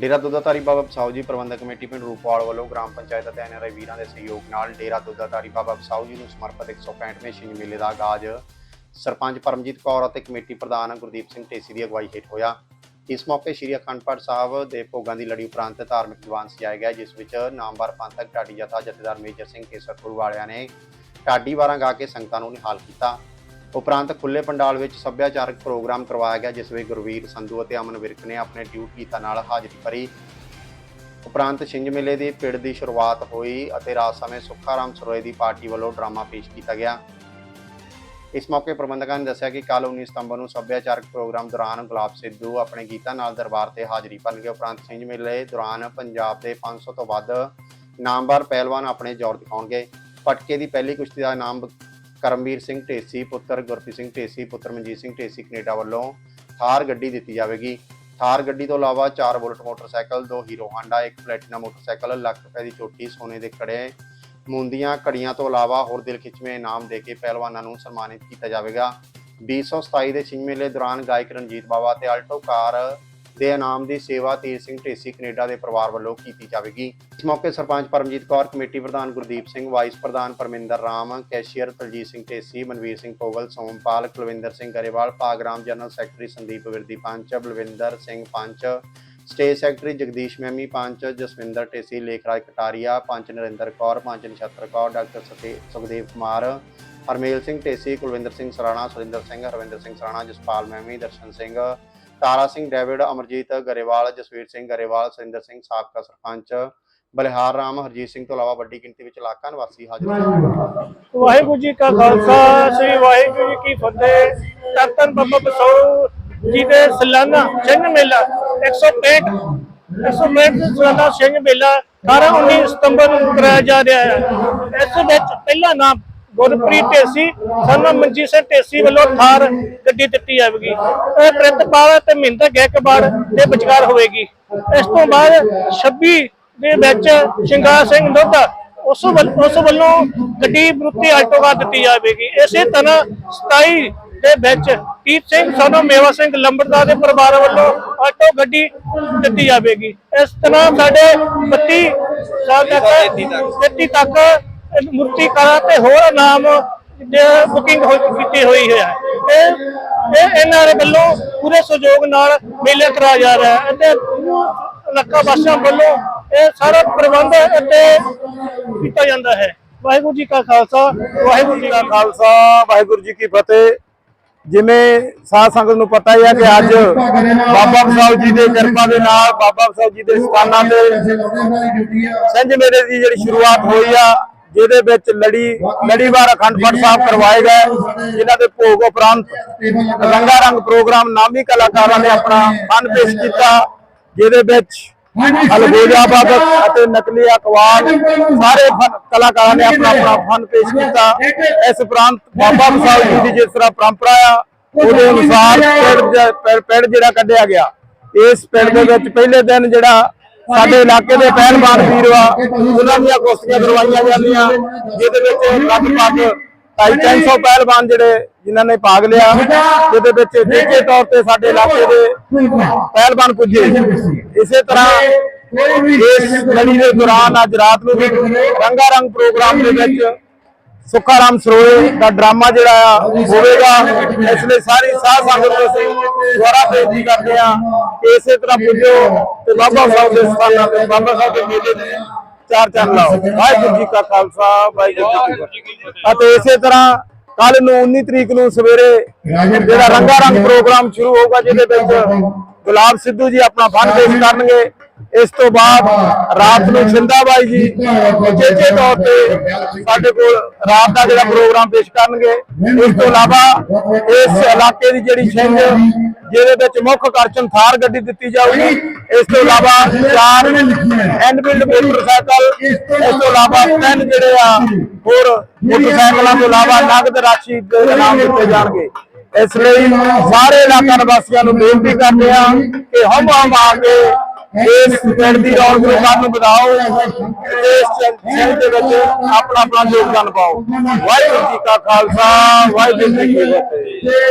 ਡੇਰਾ ਦੁੱਧਾਧਾਰੀ ਬਾਬਾ ਬਸਾਉ ਜੀ ਪ੍ਰਬੰਧਕ ਕਮੇਟੀ ਪਿੰਡ ਰੂਪਵਾਲ ਵੱਲੋਂ ਗ੍ਰਾਮ ਪੰਚਾਇਤ ਅਤੇ ਐਨਆਰਆਈ ਵੀਰਾਂ ਦੇ ਸਹਿਯੋਗ ਨਾਲ ਡੇਰਾ ਦੁੱਧਾਧਾਰੀ ਬਾਬਾ ਬਸਾਓ ਜੀ ਨੂੰ ਸਮਰਪਿਤ 165ਵੇਂ ਛਿੰਝ ਮੇਲੇ ਦਾ ਆਗਾਜ਼ ਸਰਪੰਚ ਪਰਮਜੀਤ ਕੌਰ ਅਤੇ ਕਮੇਟੀ ਪ੍ਰਧਾਨ ਗੁਰਦੀਪ ਸਿੰਘ ਢੇਸੀ ਦੀ ਅਗਵਾਈ ਹੇਠ ਹੋਇਆ। ਇਸ ਮੌਕੇ ਸ਼੍ਰੀ ਅਖੰਡ ਪਾਠ ਸਾਹਿਬ ਦੇ ਭੋਗਾਂ ਦੀ ਲੜੀ ਉਪਰੰਤ ਧਾਰਮਿਕ ਦੀਵਾਨ ਸਜਾਇਆ ਗਿਆ ਜਿਸ ਵਿੱਚ ਨਾਮਵਰ ਪੰਥਕ ਢਾਡੀ ਜਥਾ ਜਥੇਦਾਰ ਮੇਜਰ ਸਿੰਘ ਕੇਸਰਪੁਰ ਵਾਲਿਆਂ ਨੇ ਢਾਡੀ ਵਾਰਾਂ ਗਾ ਕੇ ਸੰਗਤਾਂ ਨੂੰ ਨਿਹਾਲ ਕੀਤਾ। ਉਪਰੰਤ ਖੁੱਲੇ ਪੰਡਾਲ ਵਿੱਚ ਸੱਭਿਆਚਾਰਕ ਪ੍ਰੋਗਰਾਮ ਕਰਵਾਇਆ ਗਿਆ, ਜਿਸ ਵਿੱਚ ਗੁਰਵੀਰ ਸੰਧੂ ਅਤੇ ਅਮਨ ਵਿਰਕ ਨੇ ਆਪਣੇ ਡਿਊਟ ਗੀਤਾਂ ਨਾਲ ਹਾਜ਼ਰੀ ਭਰੀ। ਉਪਰੰਤ ਛਿੰਝ ਮੇਲੇ ਦੀ ਪਿੜ ਦੀ ਸ਼ੁਰੂਆਤ ਹੋਈ ਅਤੇ ਰਾਤ ਸਮੇਂ ਸੁੱਖਾਰਾਮ ਸਰੋਏ ਦੀ ਪਾਰਟੀ ਵੱਲੋਂ ਡਰਾਮਾ ਪੇਸ਼ ਕੀਤਾ ਗਿਆ। ਇਸ ਮੌਕੇ ਪ੍ਰਬੰਧਕਾਂ ਨੇ ਦੱਸਿਆ ਕਿ ਕੱਲ 19 ਸਤੰਬਰ ਨੂੰ ਸੱਭਿਆਚਾਰਕ ਪ੍ਰੋਗਰਾਮ ਦੌਰਾਨ ਗੁਲਾਬ ਸਿੱਧੂ ਆਪਣੇ ਗੀਤਾਂ ਨਾਲ ਦਰਬਾਰ ਤੇ ਹਾਜ਼ਰੀ ਭਰਨਗੇ। ਉਪਰੰਤ ਛਿੰਝ ਮੇਲੇ ਦੌਰਾਨ ਪੰਜਾਬ ਦੇ 500 ਤੋਂ ਵੱਧ ਨਾਮਵਰ ਪਹਿਲਵਾਨ ਆਪਣੇ ਜ਼ੋਰ ਦਿਖਾਉਣਗੇ। ਪਟਕੇ ਦੀ ਪਹਿਲੀ ਕੁਸ਼ਤੀ ਦਾ ਨਾਮ ਕਰਮਵੀਰ ਸਿੰਘ ਢੇਸੀ ਪੁੱਤਰ, ਗੁਰਪ੍ਰੀਤ ਸਿੰਘ ਢੇਸੀ ਪੁੱਤਰ, ਮਨਜੀਤ ਸਿੰਘ ਢੇਸੀ ਕੈਨੇਡਾ ਵੱਲੋਂ ਥਾਰ ਗੱਡੀ ਦਿੱਤੀ ਜਾਵੇਗੀ। ਥਾਰ ਗੱਡੀ ਤੋਂ ਇਲਾਵਾ ਚਾਰ ਬੁਲਟ ਮੋਟਰਸਾਈਕਲ, ਦੋ ਹੀਰੋ ਹਾਂਡਾ, ਇੱਕ ਪਲੈਟੀਨਾ ਮੋਟਰਸਾਈਕਲ, ਲੱਖ ਰੁਪਏ ਦੀ ਚੋਟੀ, ਸੋਨੇ ਦੇ ਕੜੇ ਮੁੰਦੀਆਂ ਕੜੀਆਂ ਤੋਂ ਇਲਾਵਾ ਹੋਰ ਦਿਲ ਖਿੱਚਵੇਂ ਇਨਾਮ ਦੇ ਕੇ ਪਹਿਲਵਾਨਾਂ ਨੂੰ ਸਨਮਾਨਿਤ ਕੀਤਾ ਜਾਵੇਗਾ। 2027 ਦੇ ਛਿੰਝ ਮੇਲੇ ਦੌਰਾਨ ਗਾਇਕ ਰਣਜੀਤ ਬਾਵਾ ਤੇ ਆਲਟੋ ਕਾਰ ਦੇ ਇਨਾਮ ਦੀ ਸੇਵਾ ਤੀਰ ਸਿੰਘ ਢੇਸੀ ਕੈਨੇਡਾ ਦੇ ਪਰਿਵਾਰ ਵੱਲੋਂ ਕੀਤੀ ਜਾਵੇਗੀ। ਇਸ ਮੌਕੇ ਸਰਪੰਚ ਪਰਮਜੀਤ ਕੌਰ, ਕਮੇਟੀ ਪ੍ਰਧਾਨ ਗੁਰਦੀਪ ਸਿੰਘ, ਵਾਈਸ ਪ੍ਰਧਾਨ Parminder Ram, cashier Taljit Singh Dhesi, Manvir Singh Pogal, Sompal, Kulwinder Singh Grewal Pagram general secretary Sandeep Virdi panch, Balwinder Singh panch, state secretary Jagdish Mahimi panch, Jaswinder Dhesi, Lekhraj Kataria, panch Narinder Kaur, panch Nachhattar Kaur, doctor Sate, Sukhdev Kumar, Harmel Singh Dhesi, Kulwinder Singh Sarana, Surinder Singh, Harvinder Singh Sarana, Jaspal Mahimi, Darshan Singh Tara Singh, David Amarjit Grewal, Jasvir Singh Grewal Surinder Singh ਸਾਬਕਾ ਸਰਪੰਚ, ਬਲਿਹਾਰ ਰਾਮ, ਹਰਜੀਤ ਸਿੰਘ ਤੋਂ ਇਲਾਵਾ ਵੱਡੀ ਗਿਣਤੀ ਵਿੱਚ ਇਲਾਕਾ ਨਿਵਾਸੀ ਹਾਜ਼ਰ ਵਾਹਿਗੁਰੂ ਜੀ ਕਾ ਖਾਲਸਾ, ਸ੍ਰੀ ਵਾਹਿਗੁਰੂ ਜੀ ਕੀ ਫਤਿਹ। ਤਖਤਨ ਬੱਬਾ ਬਸੋ ਜੀ ਦੇ ਸਾਲਾਨਾ ਸਿੰਘ ਮੇਲਾ 165 165 ਸਾਲਾਨਾ ਸਿੰਘ ਮੇਲਾ 18 19 ਸਤੰਬਰ ਨੂੰ ਕਰਾਇਆ ਜਾ ਰਿਹਾ ਹੈ। ਇਸ ਵਿੱਚ ਪਹਿਲਾ ਨਾਮ ਗੁਰਪ੍ਰੀਤ ਢੇਸੀ, ਸਾਨੂੰ ਮਨਜੀਤ ਸਿੰਘ ਢੇਸੀ ਵੱਲੋਂ ਥਾਰ ਗੱਡੀ ਦਿੱਤੀ ਜਾਵੇਗੀ। ਇਹ ਪ੍ਰਿਤਪਾਲ ਤੇ ਮਹਿੰਦਰ ਗੈਕਵਾੜ ਦੇ ਵਿਚਕਾਰ ਹੋਵੇਗੀ। ਇਸ ਤੋਂ ਬਾਅਦ 26 ਦੇ ਵਿੱਚ ਸ਼ਿੰਗਾਰ ਸਿੰਘ ਦੁੱਧਾ, ਉਸ ਉਸ ਵੱਲੋਂ ਗੱਡੀ ਬਰੁੱਤੀ ਆਲਟੋ ਕਾਰ ਦਿੱਤੀ ਜਾਵੇਗੀ। ਇਸੇ ਤਰ੍ਹਾਂ 27 ਦੇ ਵਿੱਚ ਕੀਤ ਸਿੰਘ, ਸਾਨੂੰ ਮੇਵਾ ਸਿੰਘ ਲੰਬੜਦਾਰ ਦੇ ਪਰਿਵਾਰ ਵੱਲੋਂ ਆਟੋ ਗੱਡੀ ਦਿੱਤੀ ਜਾਵੇਗੀ। ਇਸ ਤਰ੍ਹਾਂ ਸਾਡੇ 32 ਸਾਲ ਤੱਕ 33 ਤੱਕ ਮੂਰਤੀ ਕਲਾ ਤੇ ਹੋਰ ਨਾਮ ਬੁਕਿੰਗ ਹੋ ਕੀਤੀ ਹੋਈ ਹੈ। ਇਹ ਇਹ ਇਹਨਾਂ ਦੇ ਵੱਲੋਂ ਪੂਰੇ ਸਹਿਯੋਗ ਨਾਲ ਮੇਲੇ ਕਰਾਇਆ ਜਾ ਰਿਹਾ ਹੈ ਅਤੇ ਇਲਾਕਾ ਵਾਸੀਆਂ ਵੱਲੋਂ ਇਹ ਸਾਰਾ ਪ੍ਰਬੰਧ ਅਤੇ ਕੀਤਾ ਜਾਂਦਾ ਹੈ। ਵਾਹਿਗੁਰੂ ਜੀ ਕਾ ਖਾਲਸਾ ਵਾਹਿਗੁਰੂ ਜੀ ਕੀ ਫਤਿਹ ਖਾਲਸਾ ਵਾਹਿਗੁਰੂ ਜੀ ਕੀ ਫਤਿਹ। ਜਿਵੇਂ ਸਾਧ ਸੰਗਤ ਨੂੰ ਪਤਾ ਹੀ ਹੈ ਕਿ ਅੱਜ ਬਾਬਾ ਬਸਾਓ ਜੀ ਦੇ ਕਿਰਪਾ ਦੇ ਨਾਲ ਬਾਬਾ ਬਸਾਓ ਜੀ ਦੇ ਸਥਾਨਾਂ ਤੇ ਸਿੰਝ ਮੇਲੇ ਦੀ ਜਿਹੜੀ ਸ਼ੁਰੂਆਤ ਹੋਈ ਆ ਜਿਹਦੇ ਵਿੱਚ ਲੜੀ, ਲੜੀਵਾਰ ਅਖੰਡ ਪਾਠ ਸਾਹਿਬ ਕਰਵਾਏ ਗਏ, ਜਿਨ੍ਹਾਂ ਦੇ ਭੋਗ ਉਪਰੰਤ ਰੰਗਾ ਰੰਗ ਪ੍ਰੋਗਰਾਮ ਨਾਮੀ ਕਲਾਕਾਰਾਂ ਨੇ ਆਪਣਾ ਫਨ ਪੇਸ਼ ਕੀਤਾ, ਜਿਹਦੇ ਵਿੱਚ ਅਲਗੋਜਾ ਬਾਬਤ ਅਤੇ ਨਕਲੀ ਅਕਵਾਲ ਸਾਰੇ ਕਲਾਕਾਰਾਂ ਨੇ ਆਪਣਾ ਆਪਣਾ ਫਨ ਪੇਸ਼ ਕੀਤਾ। ਇਸ ਉਪਰੰਤ ਬਾਬਾ ਬਸਾਲ ਜੀ ਦੀ ਜਿਸ ਤਰ੍ਹਾਂ ਪਰੰਪਰਾ ਆ, ਉਹਦੇ ਅਨੁਸਾਰ ਪਿੰਡ- ਪਿੰਡ ਜਿਹੜਾ ਕੱਢਿਆ ਗਿਆ। ਇਸ ਪਿੰਡ ਦੇ ਵਿੱਚ ਪਹਿਲੇ ਦਿਨ ਜਿਹੜਾ ਸਾਡੇ ਇਲਾਕੇ ਦੇ ਪਹਿਲਵਾਨ ਵੀਰ ਆ ਉਹਨਾਂ ਦੀਆਂ ਕੁਸ਼ਤੀਆਂ ਕਰਵਾਈਆਂ ਜਾਂਦੀਆਂ, ਜਿਹਦੇ ਵਿੱਚ ਲਗਭਗ ਢਾਈ ਤਿੰਨ ਸੌ ਪਹਿਲਵਾਨ ਜਿਹੜੇ ਜਿਨ੍ਹਾਂ ਨੇ ਭਾਗ ਲਿਆ, ਜਿਹਦੇ ਵਿੱਚ ਨਿੱਕੇ ਤੌਰ ਤੇ ਸਾਡੇ ਇਲਾਕੇ ਦੇ ਪਹਿਲਵਾਨ ਪੁੱਜੇ। ਇਸੇ ਤਰ੍ਹਾਂ ਇਸ ਲੜੀ ਦੇ ਦੌਰਾਨ ਅੱਜ ਰਾਤ ਨੂੰ ਵੀ ਰੰਗਾ ਰੰਗ ਪ੍ਰੋਗਰਾਮ ਦੇ ਵਿੱਚ ਸੁੱਖਾਰਾਮ ਸਰੋਏ ਦਾ ਡਰਾਮਾ ਜਿਹੜਾ ਆ, ਹੋਵੇਗਾ। ਇਸ ਲਈ ਸਾਰੀ ਸਾਧ ਸੰਗਤ ਨੂੰ ਅਸੀਂ ਦੁਆਰਾ ਬੇਨਤੀ ਕਰਦੇ ਆ ਕਿ ਇਸੇ ਤਰ੍ਹਾਂ ਪੁੱਜੋ ਤੇ ਬਾਬਾ ਸਾਹਿਬ ਦੇ ਸਥਾਨਾਂ ਤੇ, ਬਾਬਾ ਸਾਹਿਬ ਦੇ ਮੇਲੇ ਦੇ ਚਾਰ ਚੰਨ ਲਾਓ। ਵਾਹਿਗੁਰੂ ਜੀ ਕਾ ਖਾਲਸਾ, ਵਾਹਿਗੁਰੂ ਜੀ ਕੀ ਫਤਿਹ। ਅਤੇ ਇਸੇ ਤਰ੍ਹਾਂ ਕੱਲ ਨੂੰ 19 ਤਰੀਕ ਨੂੰ ਸਵੇਰੇ ਜਿਹੜਾ ਰੰਗਾ ਰੰਗ ਪ੍ਰੋਗਰਾਮ ਸ਼ੁਰੂ ਹੋਊਗਾ, ਜਿਹਦੇ ਵਿੱਚ ਗੁਲਾਬ ਸਿੱਧੂ ਜੀ ਆਪਣਾ ਫਨ ਪੇਸ਼ ਕਰਨਗੇ। ਇਸ ਤੋਂ ਬਾਅਦ ਰਾਤ ਨੂੰ ਛਿੰਦਾਬਾਈ ਜੀ। ਚੇਚੇ ਤੌਰ ਤੇ ਸਾਡੇ ਕੋਲ ਰਾਤ ਦਾ ਜਿਹੜਾ ਪ੍ਰੋਗਰਾਮ ਪੇਸ਼ ਕਰਨਗੇ, ਇਸ ਤੋਂ ਇਲਾਵਾ ਇਸ ਇਲਾਕੇ ਦੀ ਜਿਹੜੀ ਛਿੰਝ, ਜਿਹਦੇ ਵਿੱਚ ਮੁੱਖ ਕਰਚਨ ਥਾਰ ਗੱਡੀ ਦਿੱਤੀ ਜਾਊਗੀ, ਇਸ ਤੋਂ ਇਲਾਵਾ ਚਾਰ ਐਨਬਿਲਡ ਮੋਟਰਸਾਈਕਲ, ਇਸ ਤੋਂ ਇਲਾਵਾ ਤਿੰਨ ਜਿਹੜੇ ਆ ਹੋਰ ਮੋਟਰਸਾਈਕਲਾਂ ਤੋਂ ਇਲਾਵਾ ਨਗਦ ਰਾਸ਼ੀ ਇਨਾਮ ਦਿੱਤੇ ਜਾਣਗੇ। ਇਸ ਲਈ ਸਾਰੇ ਇਲਾਕਾ ਨਿਵਾਸੀਆਂ ਨੂੰ ਬੇਨਤੀ ਕਰਦੇ ਆ ਕਿ ਹਮ ਹਮ ਆ ਕੇ ਇਸ ਪਿੰਡ ਦੀ ਰੌਣਕ ਨੂੰ ਵਧਾਓ ਇਸ ਚੰਦ ਦੇ ਵਿੱਚ ਆਪਣਾ ਆਪਣਾ ਯੋਗਦਾਨ ਪਾਓ। ਵਾਹਿਗੁਰੂ ਜੀ ਕਾ ਖਾਲਸਾ, ਵਾਹਿਗੁਰੂ ਜੀ ਕੀ ਫਤਿਹ।